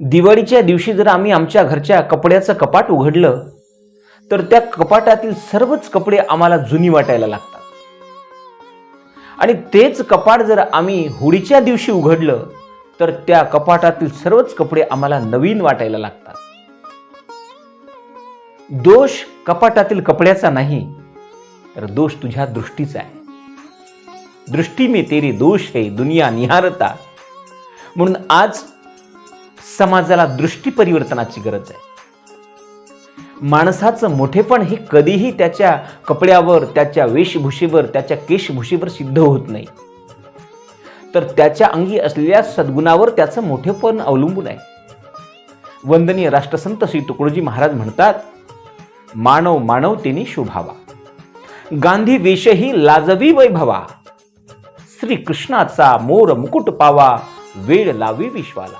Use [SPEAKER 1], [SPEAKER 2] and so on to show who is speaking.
[SPEAKER 1] दिवाळीच्या दिवशी जर आम्ही आमच्या घरच्या कपड्याचं कपाट उघडलं तर त्या कपाटातील सर्वच कपडे आम्हाला जुनी वाटायला लागतात. आणि तेच कपाट जर आम्ही होळीच्या दिवशी उघडलं तर त्या कपाटातील सर्वच कपडे आम्हाला नवीन वाटायला लागतात. दोष कपाटातील कपड्याचा नाही तर दोष तुझ्या दृष्टीचा आहे. दृष्टी मी तेरे दोष है दुनिया निहारता. म्हणून आज समाजाला दृष्टी परिवर्तनाची गरज आहे. माणसाचं मोठेपण हे कधीही त्याच्या कपड्यावर त्याच्या वेशभूषेवर त्याच्या केशभूषेवर सिद्ध होत नाही. तर त्याच्या अंगी असलेल्या सद्गुणावर त्याचं मोठेपण अवलंबून आहे. वंदनीय राष्ट्रसंत श्री तुकडोजी महाराज म्हणतात मानव मानवतेने शोभावा. गांधी वेशही लाजवी वैभवा. श्री कृष्णाचा मोर मुकुट पावा वेळ लावी विश्वाला.